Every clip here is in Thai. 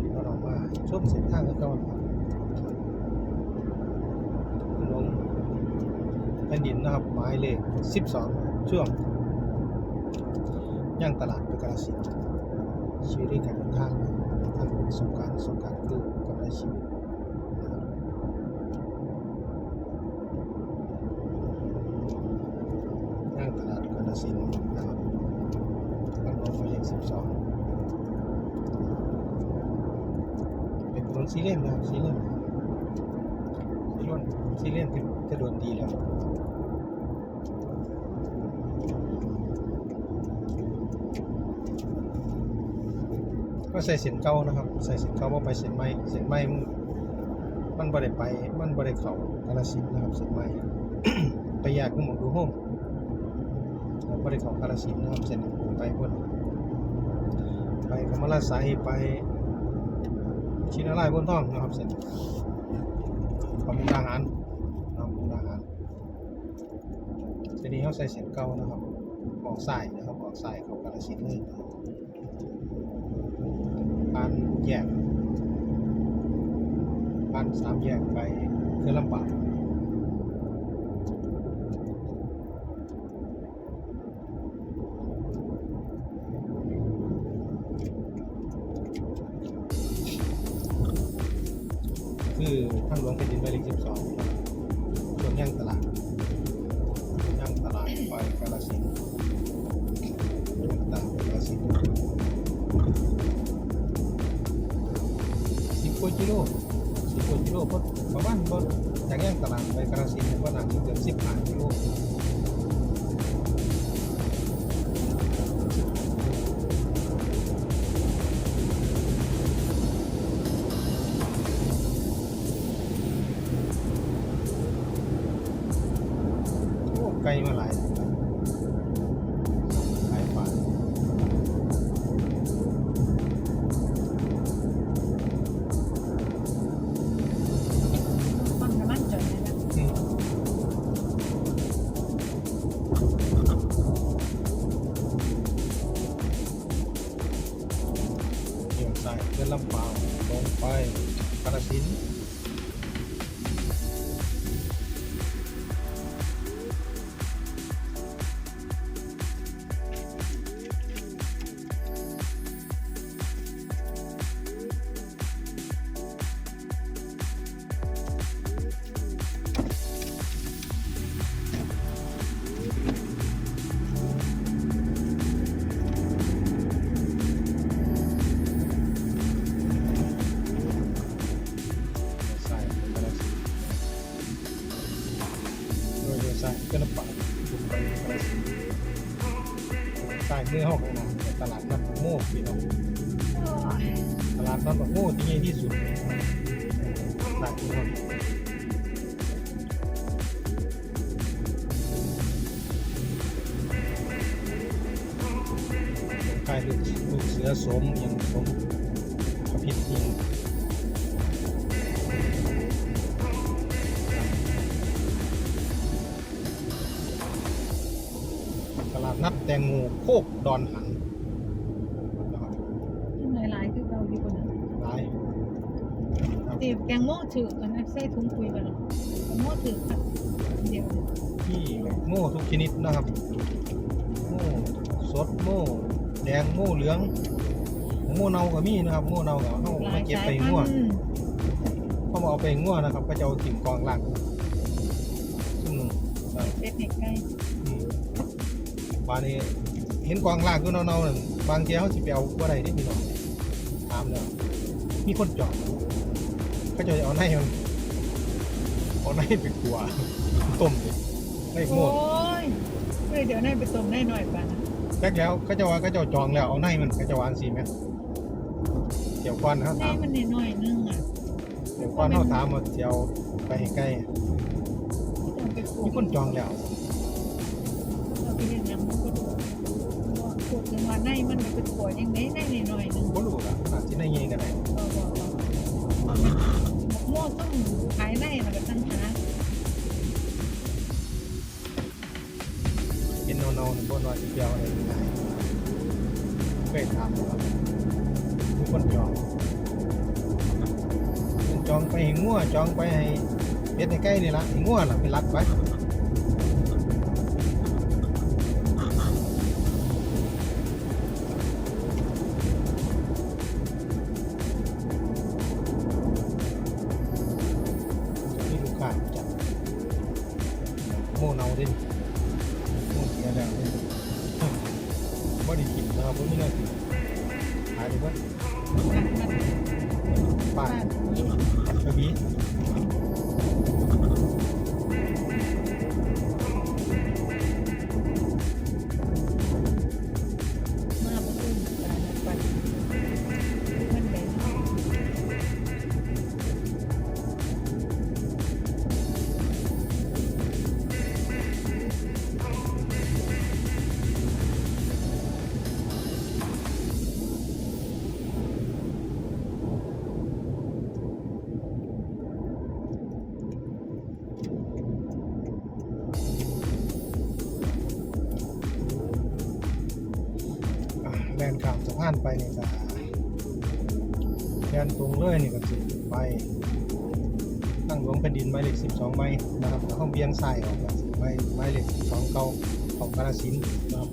พี่น้องมาชมเส้นทางก็เก่าครับลงแผ่นดินนะครับหมายเลข12 ช่วงย่างตลาดประกาศสินชีวิตการเดินทางทางสงการสงการคือกำไรชีวิตย่างตลาดกาฬสินธุ์นะครับบ้านน้องหมายเลข12 เป็นถนน ซีเลนนะครับซีเลนซีเลนซีเลนคือจะโดนดีแล้วก็ใส่เส้นเก่านะครับ ใส่เส้นเก่าว่าไปเส้นใหม่เส้นใหม่มันบ่ได้ไป มันบ่ได้เข้ากาฬสินนะครับเส้นใหม่ไปแยกกูหมองดูโฮมบ่ได้เข้ากาฬสินนะครับเส้นไปพุ่นไปกำมะลาไสไป ชิ้นอะไรบนท้องนะครับเสร็จขอมุกอาหารนะครับมุกอาหารทีนี้เขาใส่เสียงเก่านะครับออกใส่นะครับออกใส่เขากระสินเลยนะครันแยกปานสามแยกไปคือลำบาก คือทางหลวงแผ่นดินหมายเลขสิบสองส่วนย่างตลาดย่างตลาดไปกาลสินธุ์ย่างตลาดกาลสินธุ์สิบกว่ากิโลสิบกว่ากิโลเพราะประมาณบ่จากย่างตลาดไปกาลสินธุ์ก็น่าณเกือบสิบห้ากิโล ลมาหลายหลายฝ่ายมันก็มั่นใจเลยนะอืมเลี้ยวซ้ายเดินลำปางลงไปกาฬสินธุ์ โดยเลี้ยวซ้ายเดินลำปางลงไปกาฬสินธุ์ซ้ายมือห้องข้างหน้าเป็นตลาดนัดโม่พี่น้องตลาดนัดโม่ที่ใหญ่ที่สุดหลักที่คนใกล้ลูกลูกเสือสมยังสมพระพิษยิง นัดแตงโมโคกดอนหันนะครับหลายๆคือเราอยู่คนนั้นหลายครับตีแกงโม่ถือกันนะใส่ถุงคุยกันเนาะแกงโม่ถือครับเดียวที่โม่ทุกชนิดนะครับ โม่สดโม่แดงโม่เหลือง โม่เนาก็มีนะครับ โม่เนาก็เขาหลามายเก็บสายไปพันง่วธุ์เขามาเอาไปง่วนะครับก็จะเอาถิ่มกองหลังซึ่งหนึ่งครับเป็ดเห็ดไก่อืม บานนี้เห็นกองล่างคือเนาๆนั่นบางทีเขาสิไปเอาบ่ได้ที่พี่น้องถามแล้วมีคนจอดเขาจะเอาในมันเอาในไปกลัวต้มเลยในโอ้โม่ยเฮ้ยเดี๋ยวได้ไปต้มได้หน่อยป่ะนะแป๊กแล้วเขาจะว่าเขาจะจองแล้วเอาในมันเขาจะวางสีไหมเดี๋ยวควันเขาแม่ถามมันน้อยๆนึงอะเดี๋ยวควันเขาถามว่าเดี๋ยวไปให้ใกล้ต้องไปปลูมีกคนจองแล้ว ลูกถึงวันไหนมันก็เป็นขวดยังไงได้น้อยๆนึงบ่รู้ละอาจจะในเงี้ยกันได้ก็บอกว่าโม่ต้องขายได้แล้วก็ตั้งหาเห็นเนาๆหนึ่งบ่น้อยเดียวอะไรง่ายเคยถามว่ามีคนจององไปให้งัวจองไปให้เป็ดให้ไก่นี่ละให้งัวน่ะเป็นหลักไป บ่ได้กินนะครับผมไม่ได้กินหายดีกว่าบ้าป้านนนี้กระบี่ นข้ามสะพานไปนี่ก็แลนตรงเลยนี่ก็สิไปตั้งหลวงแผ่นดินไม้เหล็ก12ไม้นะครับแล้วห้องเบียงซ้ายออกก็สิไปหมายเลข12เก่าของกาลสินนะครับ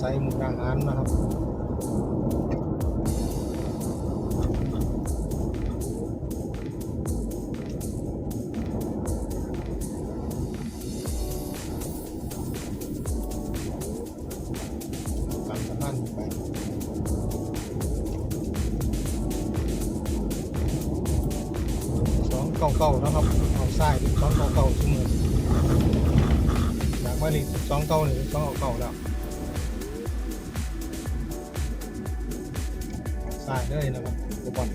ไปกำมะละไซมุกดาหารนะครับเก่าๆนะครับเอาซ้ายเป็นสองเก่าเก่าเสมอจากมาหลีสองเก่าหรือสองเก่าๆแล้ว ซ้ายเลยนะครับอุปกรณ์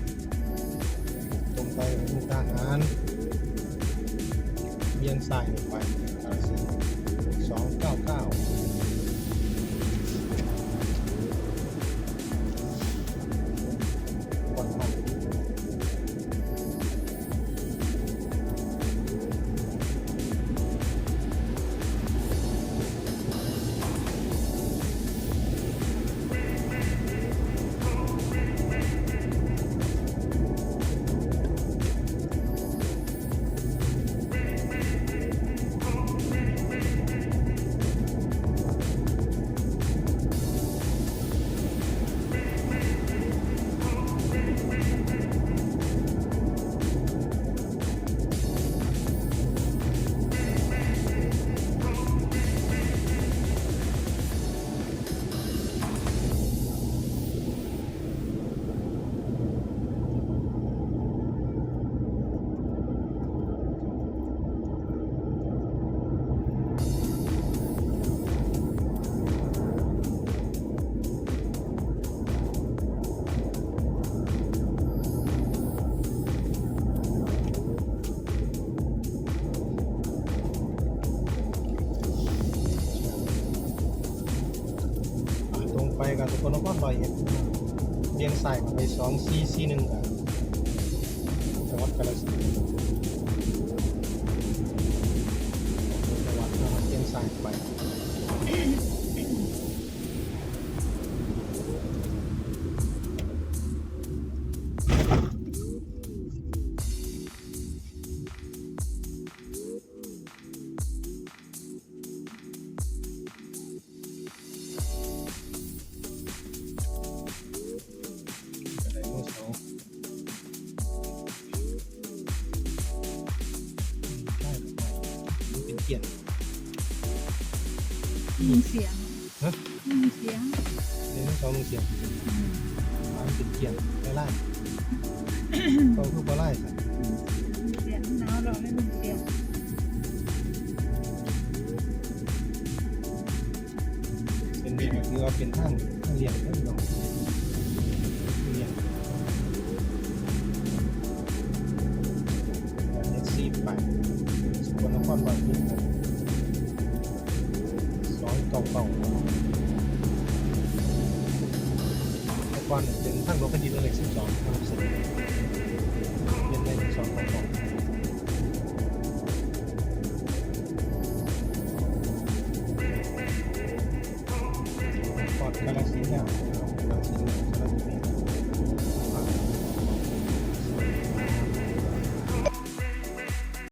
ตรงไปมุกดาหารเบียงซ้ายลงไปสองเก้าเก้า ไปกับสุโขทัยนครร้อยเอ็ดเลี้ยงสายไปสองซีซีหนึ่งกับจังหวัดกาฬสินธุ์จังหวัดนะครับเลี้ยงสายไป เป็นเกียรติมีเสียงฮะมีเสียงไดโนเสาร์มันเสียงอืมมันเป็นเกียรติไล่ไล่เขาคือปลาไล่สัตว์มีเสียงหนาวเราไม่มีเสียงเป็นเรียนก็คือว่าเป็นทางทางเรียนก็คือเราเสองเก่าเก่าๆก่อนเป็นทางรถคันดินเลขสิบสอง